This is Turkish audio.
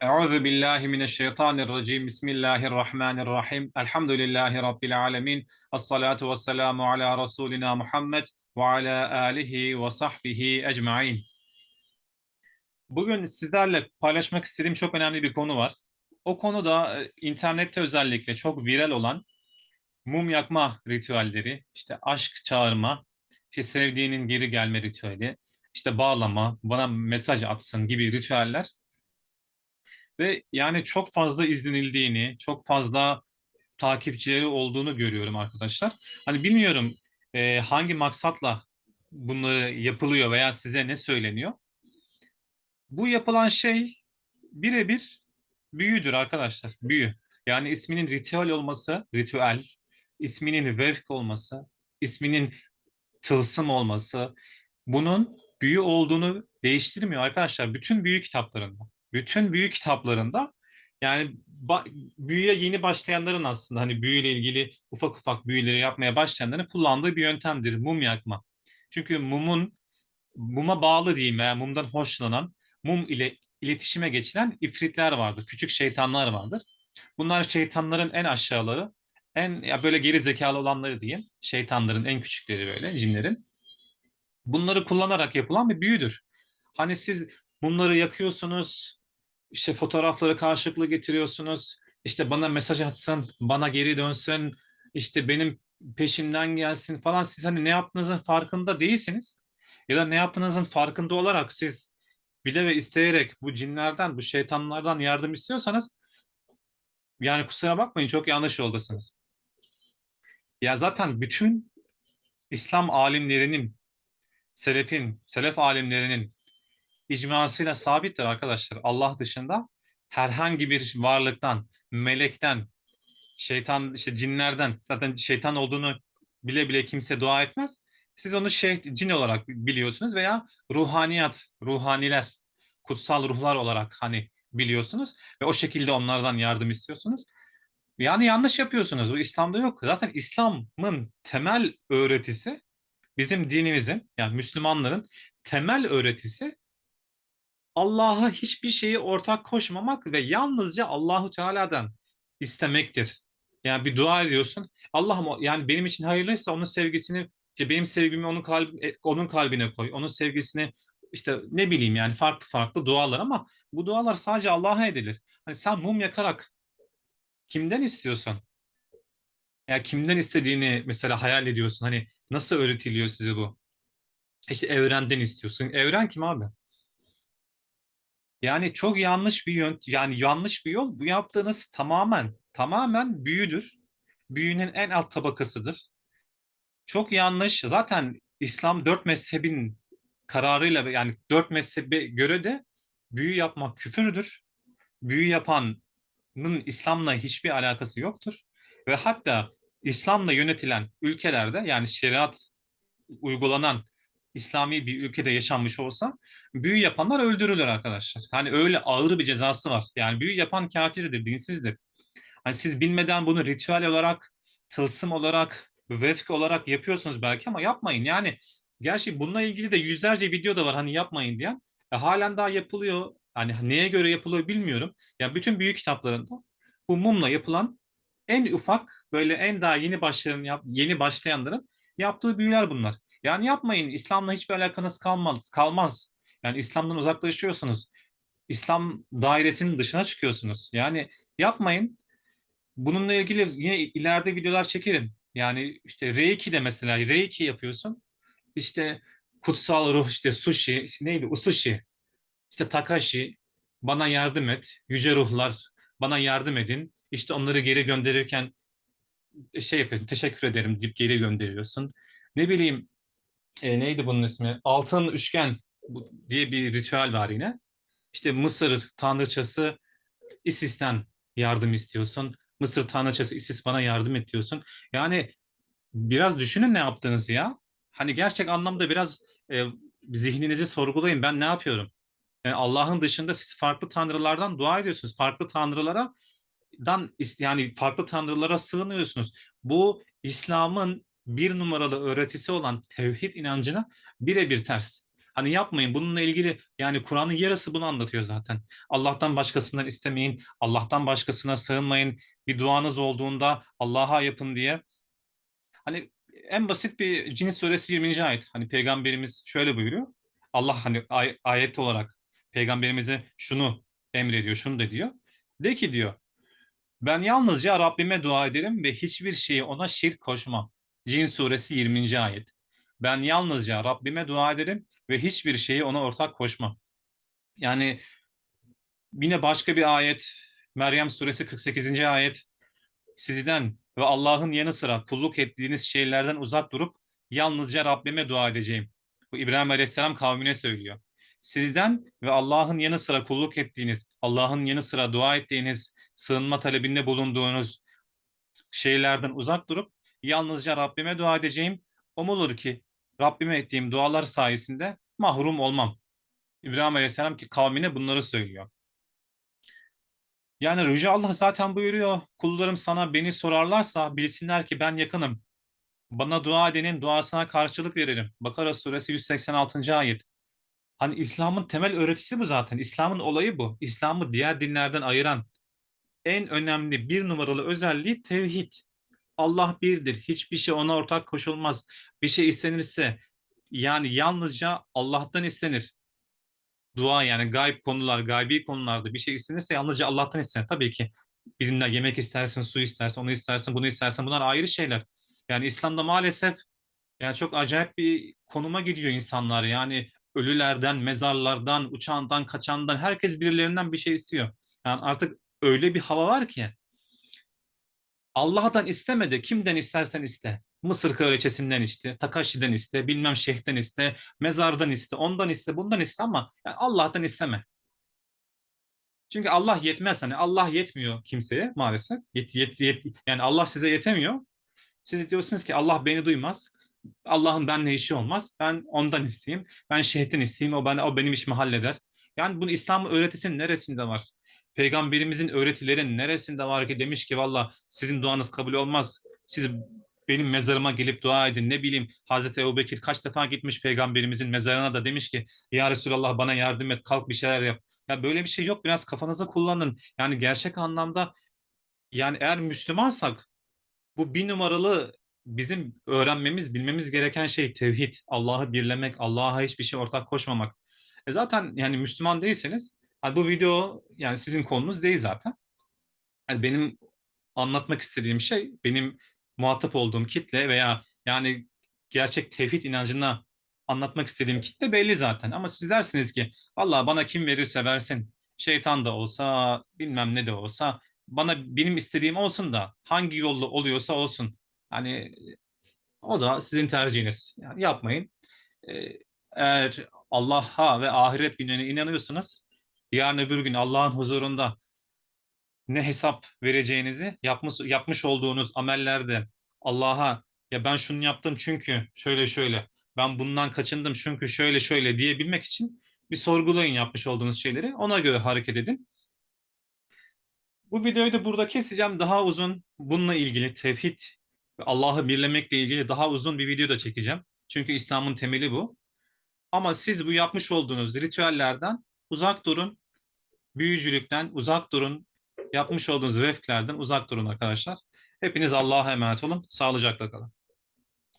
Euzu billahi mineşşeytanirracim. Bismillahirrahmanirrahim. Elhamdülillahi rabbil alamin. Essalatu vesselamu ala rasulina Muhammed ve ala alihi ve sahbihi ecmaîn. Bugün sizlerle paylaşmak istediğim çok önemli bir konu var. O konu da e, internette özellikle çok viral olan mum yakma ritüelleri, işte aşk çağırma, işte sevdiğinin geri gelme ritüeli, işte bağlama, bana mesaj atsın gibi ritüeller ve yani çok fazla izlenildiğini, çok fazla takipçileri olduğunu görüyorum arkadaşlar. Hani bilmiyorum e, hangi maksatla bunları yapılıyor veya size ne söyleniyor. Bu yapılan şey birebir büyüdür arkadaşlar, büyü. Yani isminin ritüel olması, ritüel, isminin vefk olması, isminin tılsım olması, bunun büyü olduğunu değiştirmiyor arkadaşlar. Bütün büyü kitaplarında bütün büyü kitaplarında yani büyüye yeni başlayanların aslında hani büyüyle ilgili ufak ufak büyüleri yapmaya başlayanların kullandığı bir yöntemdir mum yakma. Çünkü mumun muma bağlı diyeyim veya mumdan hoşlanan, mum ile iletişime geçilen ifritler vardır. Küçük şeytanlar vardır. Bunlar şeytanların en aşağıları, en ya böyle geri zekalı olanları diyeyim. Şeytanların en küçükleri böyle cinlerin. Bunları kullanarak yapılan bir büyüdür. Hani siz mumları yakıyorsunuz, işte fotoğrafları karşılıklı getiriyorsunuz. İşte bana mesaj atsın, bana geri dönsün, işte benim peşimden gelsin falan. Siz hani ne yaptığınızın farkında değilsiniz. Ya da ne yaptığınızın farkında olarak siz bile ve isteyerek bu cinlerden, bu şeytanlardan yardım istiyorsanız yani kusura bakmayın çok yanlış yoldasınız. Ya zaten bütün İslam alimlerinin, selefin, selef alimlerinin icmasıyla sabittir arkadaşlar. Allah dışında herhangi bir varlıktan, melekten, şeytan, işte cinlerden, zaten şeytan olduğunu bile bile kimse dua etmez. Siz onu şey, cin olarak biliyorsunuz veya ruhaniyat, ruhaniler, kutsal ruhlar olarak hani biliyorsunuz ve o şekilde onlardan yardım istiyorsunuz. Yani yanlış yapıyorsunuz. Bu İslam'da yok. Zaten İslam'ın temel öğretisi bizim dinimizin yani Müslümanların temel öğretisi Allah'a hiçbir şeyi ortak koşmamak ve yalnızca Allahu Teala'dan istemektir. Yani bir dua ediyorsun. Allah'ım yani benim için hayırlıysa onun sevgisini işte benim sevgimi onun kalbi e, onun kalbine koy. Onun sevgisini işte ne bileyim yani farklı farklı dualar ama bu dualar sadece Allah'a edilir. Hani sen mum yakarak kimden istiyorsun? Ya kimden istediğini mesela hayal ediyorsun. Hani nasıl öğretiliyor size bu? İşte evrenden istiyorsun. Evren kim abi? Yani çok yanlış bir yön, yani yanlış bir yol. Bu yaptığınız tamamen, tamamen büyüdür. Büyünün en alt tabakasıdır. Çok yanlış. Zaten İslam dört mezhebin kararıyla yani dört mezhebe göre de büyü yapmak küfürdür. Büyü yapanın İslam'la hiçbir alakası yoktur. Ve hatta İslam'la yönetilen ülkelerde yani şeriat uygulanan İslami bir ülkede yaşanmış olsa büyü yapanlar öldürülür arkadaşlar. Hani öyle ağır bir cezası var. Yani büyü yapan kafirdir, dinsizdir. Hani siz bilmeden bunu ritüel olarak, tılsım olarak, vefk olarak yapıyorsunuz belki ama yapmayın. Yani gerçi bununla ilgili de yüzlerce video da var hani yapmayın diyen. E, halen daha yapılıyor. Hani neye göre yapılıyor bilmiyorum. Yani bütün büyük kitaplarında bu mumla yapılan en ufak böyle en daha yeni başlayan yeni başlayanların yaptığı büyüler bunlar. Yani yapmayın. İslam'la hiçbir alakanız kalmaz. kalmaz. Yani İslam'dan uzaklaşıyorsunuz. İslam dairesinin dışına çıkıyorsunuz. Yani yapmayın. Bununla ilgili yine ileride videolar çekerim. Yani işte Reiki de mesela Reiki yapıyorsun. İşte kutsal ruh işte sushi işte neydi usushi işte takashi bana yardım et yüce ruhlar bana yardım edin işte onları geri gönderirken şey yapıyorsun teşekkür ederim deyip geri gönderiyorsun ne bileyim e, neydi bunun ismi? Altın üçgen diye bir ritüel var yine. İşte Mısır tanrıçası Isis'ten yardım istiyorsun. Mısır tanrıçası Isis bana yardım et diyorsun. Yani biraz düşünün ne yaptığınızı ya. Hani gerçek anlamda biraz e, zihninizi sorgulayın. Ben ne yapıyorum? Yani Allah'ın dışında siz farklı tanrılardan dua ediyorsunuz. Farklı tanrılara dan yani farklı tanrılara sığınıyorsunuz. Bu İslam'ın bir numaralı öğretisi olan tevhid inancına birebir ters. Hani yapmayın. Bununla ilgili yani Kur'an'ın yarısı bunu anlatıyor zaten. Allah'tan başkasından istemeyin. Allah'tan başkasına sığınmayın. Bir duanız olduğunda Allah'a yapın diye. Hani en basit bir Cin suresi 20. ayet. Hani peygamberimiz şöyle buyuruyor. Allah hani ay- ayet olarak peygamberimize şunu emrediyor, şunu da diyor. De ki diyor, ben yalnızca Rabbime dua ederim ve hiçbir şeyi ona şirk koşmam. Cin suresi 20. ayet. Ben yalnızca Rabbime dua ederim ve hiçbir şeyi ona ortak koşmam. Yani yine başka bir ayet, Meryem suresi 48. ayet. Sizden ve Allah'ın yanı sıra kulluk ettiğiniz şeylerden uzak durup yalnızca Rabbime dua edeceğim. Bu İbrahim Aleyhisselam kavmine söylüyor. Sizden ve Allah'ın yanı sıra kulluk ettiğiniz, Allah'ın yanı sıra dua ettiğiniz, sığınma talebinde bulunduğunuz şeylerden uzak durup yalnızca Rabbime dua edeceğim. Umulur ki Rabbime ettiğim dualar sayesinde mahrum olmam. İbrahim Aleyhisselam ki kavmine bunları söylüyor. Yani Yüce Allah zaten buyuruyor. Kullarım sana beni sorarlarsa bilsinler ki ben yakınım. Bana dua edenin duasına karşılık veririm. Bakara suresi 186. ayet. Hani İslam'ın temel öğretisi bu zaten. İslam'ın olayı bu. İslam'ı diğer dinlerden ayıran en önemli bir numaralı özelliği tevhid. Allah birdir. Hiçbir şey ona ortak koşulmaz. Bir şey istenirse yani yalnızca Allah'tan istenir. Dua yani gayb konular, gaybi konularda bir şey istenirse yalnızca Allah'tan istenir. Tabii ki birinden yemek istersin, su istersin, onu istersin, bunu istersin. Bunlar ayrı şeyler. Yani İslam'da maalesef yani çok acayip bir konuma gidiyor insanlar. Yani ölülerden, mezarlardan, uçağından, kaçandan herkes birilerinden bir şey istiyor. Yani artık öyle bir hava var ki Allah'tan isteme de kimden istersen iste. Mısır kraliçesinden iste, Takashi'den iste, bilmem şeyhten iste, mezardan iste, ondan iste, bundan iste ama yani Allah'tan isteme. Çünkü Allah yetmez hani Allah yetmiyor kimseye maalesef. Yet, yet, yet, yani Allah size yetemiyor. Siz diyorsunuz ki Allah beni duymaz. Allah'ın benimle işi olmaz. Ben ondan isteyeyim. Ben şeyhten isteyeyim. O, bana, o benim işimi halleder. Yani bunu İslam öğretisinin neresinde var? Peygamberimizin öğretilerin neresinde var ki demiş ki valla sizin duanız kabul olmaz. Siz benim mezarıma gelip dua edin. Ne bileyim Hazreti Ebubekir kaç defa gitmiş peygamberimizin mezarına da demiş ki ya Resulallah bana yardım et kalk bir şeyler yap. Ya böyle bir şey yok biraz kafanızı kullanın. Yani gerçek anlamda yani eğer Müslümansak bu bir numaralı bizim öğrenmemiz, bilmemiz gereken şey tevhid. Allah'ı birlemek, Allah'a hiçbir şey ortak koşmamak. E zaten yani Müslüman değilseniz hani bu video yani sizin konunuz değil zaten. Yani benim anlatmak istediğim şey benim muhatap olduğum kitle veya yani gerçek tevhid inancına anlatmak istediğim kitle belli zaten. Ama siz dersiniz ki Allah bana kim verirse versin şeytan da olsa bilmem ne de olsa bana benim istediğim olsun da hangi yolla oluyorsa olsun. Hani o da sizin tercihiniz. Yani yapmayın. Ee, eğer Allah'a ve ahiret gününe inanıyorsanız yarın öbür gün Allah'ın huzurunda ne hesap vereceğinizi yapmış, yapmış olduğunuz amellerde Allah'a ya ben şunu yaptım çünkü şöyle şöyle ben bundan kaçındım çünkü şöyle şöyle diyebilmek için bir sorgulayın yapmış olduğunuz şeyleri ona göre hareket edin. Bu videoyu da burada keseceğim. Daha uzun bununla ilgili tevhid ve Allah'ı birlemekle ilgili daha uzun bir video da çekeceğim. Çünkü İslam'ın temeli bu. Ama siz bu yapmış olduğunuz ritüellerden uzak durun. Büyücülükten uzak durun. Yapmış olduğunuz vefklerden uzak durun arkadaşlar. Hepiniz Allah'a emanet olun. Sağlıcakla kalın.